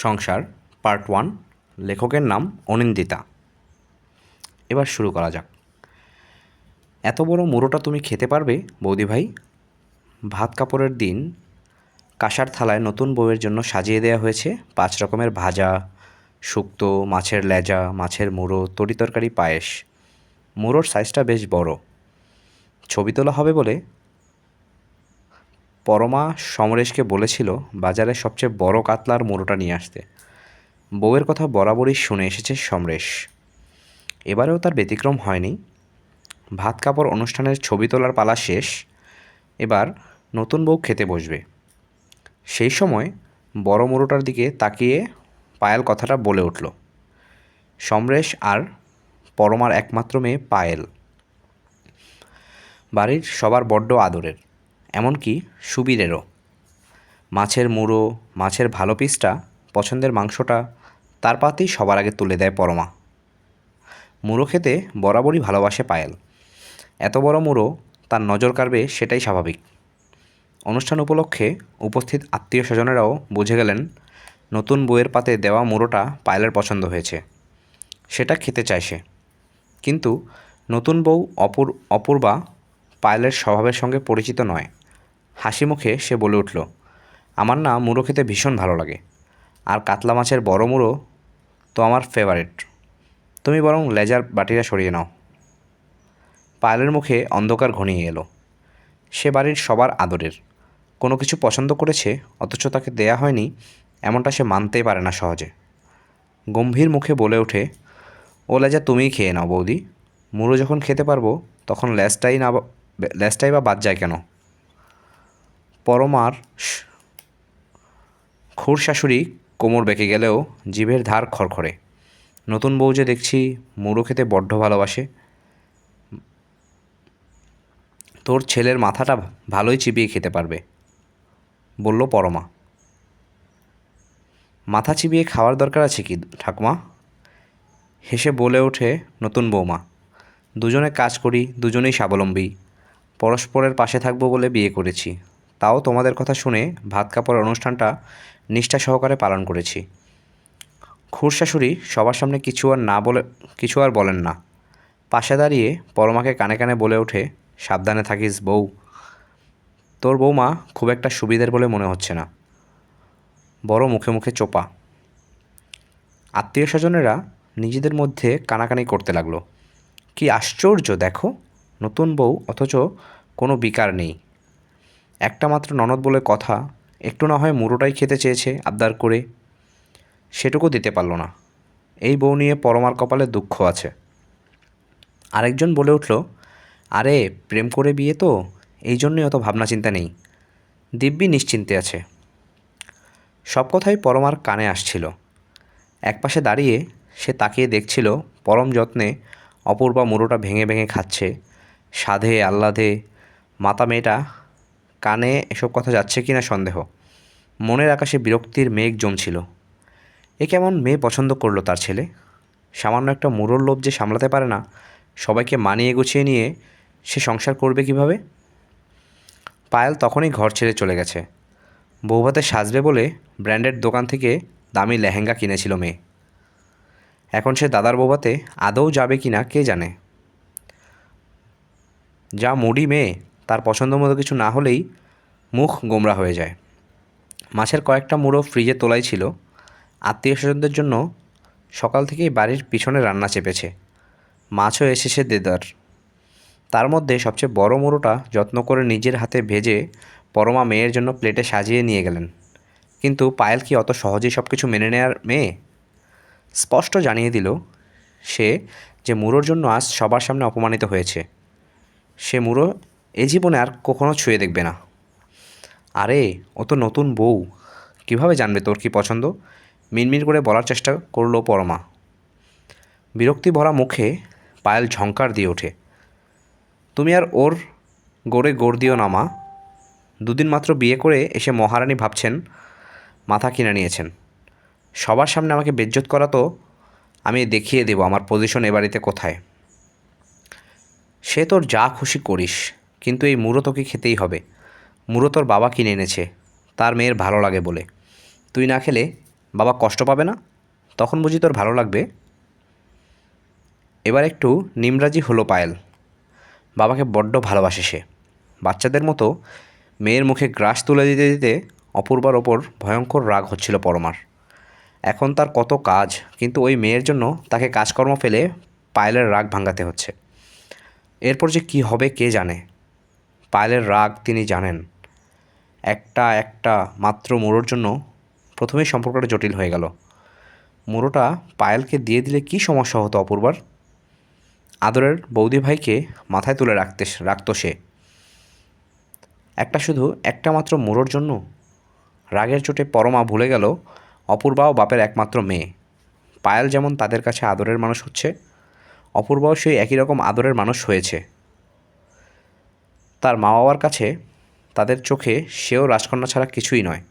সংসার part one লেখকের নাম অনিন্দিতা। এবার শুরু করা যাক। এত বড় মুড়োটা তুমি খেতে পারবে, বৌদি ভাই? ভাত কাপড়ের দিন কাঁসার থালায় নতুন বউয়ের জন্য সাজিয়ে দেওয়া হয়েছে পাঁচ রকমের ভাজা, শুক্তো, মাছের লেজা, মাছের মুড়ো তরিতরকারি পায়েস। মুড়োর সাইজটা বেশ বড়। ছবি তোলা হবে বলে পরমা সমরেশকে বলেছিল বাজারে সবচেয়ে বড় কাতলার মুড়োটা নিয়ে আসতে। বউয়ের কথা বরাবরই শুনে এসেছে সমরেশ। এবারেও তার ব্যতিক্রম হয়নি। ভাত কাপড় অনুষ্ঠানের ছবি তোলার পালা শেষ। এবার নতুন বউ খেতে বসবে। সেই সময় বড় মুড়োটার দিকে তাকিয়ে পায়েল কথাটা বলে উঠল। সমরেশ আর পরমার একমাত্র মেয়ে পায়েল। বাড়ির সবার বড্ড আদরের। এমনকি সুবীরেরও। মাছের মুড়ো, মাছের ভালো পিসটা, পছন্দের মাংসটা তার পাতেই সবার আগে তুলে দেয় পরমা। মুড়ো খেতে বরাবরই ভালোবাসে পায়েল। এত বড় মুড়ো, তার নজর কাড়বে সেটাই স্বাভাবিক। অনুষ্ঠান উপলক্ষে উপস্থিত আত্মীয় স্বজনেরাও বুঝে গেলেন, নতুন বইয়ের পাতে দেওয়া মুড়োটা পায়েলের পছন্দ হয়েছে। সেটা খেতে চায় সে। কিন্তু নতুন বউ অপূর, অপূর্বা পায়েলের স্বভাবের সঙ্গে পরিচিত নয়। হাসি মুখে সে বলে উঠল, আমার না মুড়ো খেতে ভীষণ ভালো লাগে। আর কাতলা মাছের বড় মুড়ো তো আমার ফেভারিট তুমি বরং লেজার বাটিটা সরিয়ে নাও। পায়েলের মুখে অন্ধকার ঘনিয়ে এলো। সে বাড়ির সবার আদরের। কোনো কিছু পছন্দ করেছে, অথচ তাকে দেয়া হয়নি, এমনটা সে মানতেই পারে না সহজে। গম্ভীর মুখে বলে ওঠে, ও লেজা তুমিই খেয়ে নাও বৌদি। মুড়ো যখন খেতে পারব, তখন ল্যাসটাই না ল্যাসটাই বা বাদ যায় কেন? পরমার খুর শাশুড়ি কোমর বেঁকে গেলেও জিভের ধার খড়খড়ে। নতুন বউ যে দেখছি মুড়ো খেতে বড্ড ভালোবাসে। তোর ছেলের মাথাটা ভালোই চিবিয়ে খেতে পারবে, বলল পরমা। মাথা চিবিয়ে খাওয়ার দরকার আছে কি ঠাকুমা? হেসে বলে ওঠে নতুন বৌমা। দুজনে কাজ করি, দুজনেই স্বাবলম্বী। পরস্পরের পাশে থাকব বলে বিয়ে করেছি। তাও তোমাদের কথা শুনে ভাত কাপড়ের অনুষ্ঠানটা নিষ্ঠা সহকারে পালন করেছি। খুর শাশুড়ি সবার সামনে কিছু আর না বলে, কিছু আর বলেন না। পাশে দাঁড়িয়ে পরমাকে কানে কানে বলে ওঠে, সাবধানে থাকিস বউ। তোর বৌমা খুব একটা সুবিধের বলে মনে হচ্ছে না। বড় মুখে মুখে চোপা। আত্মীয় স্বজনেরা নিজেদের মধ্যে কানাকানি করতে লাগল। কি আশ্চর্য, দেখো। নতুন বউ, অথচ কোনো বিকার নেই। একটা মাত্র ননদ বলে কথা, একটু না হয় মুড়োটাই খেতে চেয়েছে আবদার করে। সেটুকু দিতে পারল না। এই বউ নিয়ে পরমার কপালে দুঃখ আছে। আরেকজন বলে উঠল, আরে, প্রেম করে বিয়ে তো? এই জন্যই অত ভাবনা চিন্তা নেই। দিব্যি নিশ্চিন্তে আছে। সব কথাই পরমার কানে আসছিল। একপাশে দাঁড়িয়ে সে তাকিয়ে দেখছিল পরম যত্নে অপূর্বা মুড়োটা ভেঙে ভেঙে খাচ্ছে। সাধে, আহ্লাদে মাতা মেয়েটা কানে এসব কথা যাচ্ছে কি না সন্দেহ। মনের আকাশে বিরক্তির মেঘ জমছিল। এ কেমন মেয়ে পছন্দ করল তার ছেলে? সামান্য একটা মুড়োর লোভ যে সামলাতে পারে না, সবাইকে মানিয়ে গুছিয়ে নিয়ে সে সংসার করবে কীভাবে? পায়েল তখনই ঘর ছেড়ে চলে গেছে। বৌভাতে সাজবে বলে ব্র্যান্ডেড দোকান থেকে দামি লেহেঙ্গা কিনেছিল মেয়ে। এখন সে দাদার বৌভাতে আদৌ যাবে কি না কে জানে? যা মুডি মেয়ে তার পছন্দ মতো কিছু না হলেই মুখ গোমরা হয়ে যায়। মাছের কয়েকটা মুড়ো ফ্রিজে তোলাই ছিল। আত্মীয় স্বজনদের জন্য সকাল থেকেই বাড়ির পিছনে রান্না চেপেছে। মাছও এসেছে দেদার। তার মধ্যে সবচেয়ে বড় মুড়োটা যত্ন করে নিজের হাতে ভেজে পরমা মেয়ের জন্য প্লেটে সাজিয়ে নিয়ে গেলেন। কিন্তু পায়েল কি অত সহজেই সব কিছু মেনে নেয়ার মেয়ে? স্পষ্ট জানিয়ে দিল সে যে মুড়োর জন্য আজ সবার সামনে অপমানিত হয়েছে। সে মুড়ো এ জীবনে আর কখনো ছুঁয়ে দেখবে না। আরে, ও তো নতুন বউ। কীভাবে জানবে তোর কি পছন্দ? মিনমিন করে বলার চেষ্টা করল পরমা। বিরক্তি ভরা মুখে পায়েল ঝঙ্কার দিয়ে ওঠে। তুমি আর ওর গোড়ে গোড় দিও না, মা। দুদিন মাত্র বিয়ে করে এসে মহারানী ভাবছেন, মাথা কিনে নিয়েছেন। সবার সামনে আমাকে বেজ্জত করা তো আমি দেখিয়ে দেব আমার পজিশন এ বাড়িতে কোথায়। সে তোর যা খুশি করিস। কিন্তু এই মুড়ো তোকে খেতেই হবে। মুড়ো তোর বাবা কিনে এনেছে। তার মেয়ের ভালো লাগে বলে। তুই না খেলে বাবা কষ্ট পাবে না? তখন বুঝি তোর ভালো লাগবে। এবার একটু নিমরাজি হলো পায়েল। বাবাকে বড্ড ভালোবাসে সে। বাচ্চাদের মতো মেয়ের মুখে গ্রাস তুলে দিতে দিতে অপূর্বার ওপর ভয়ঙ্কর রাগ হচ্ছিল পরমার। এখন তার কত কাজ, কিন্তু ওই মেয়ের জন্য তাকে কাজকর্ম ফেলে পায়েলের রাগ ভাঙাতে হচ্ছে। এরপর যে কী হবে কে জানে? পায়েলের রাগ তিনি জানেন। একটা একটা মাত্র মোড়োর জন্য প্রথমেই সম্পর্কটা জটিল হয়ে গেল। মোড়োটা পায়েলকে দিয়ে দিলে কী সমস্যা হতো অপূর্বার? আদরের বৌদি ভাইকে মাথায় তুলে রাখতে রাখতো সে। একটা শুধু একটা মাত্র মোড়োর জন্য? রাগের চোটে পরমা ভুলে গেল অপূর্বাও বাপের একমাত্র মেয়ে। পায়েল যেমন তাদের কাছে আদরের মানুষ হচ্ছে, অপূর্বাও সেই একই রকম আদরের মানুষ হয়েছে। তার মা বাবার কাছে তাদের চোখে সেও রাজকন্যা ছাড়া কিছুই নয়।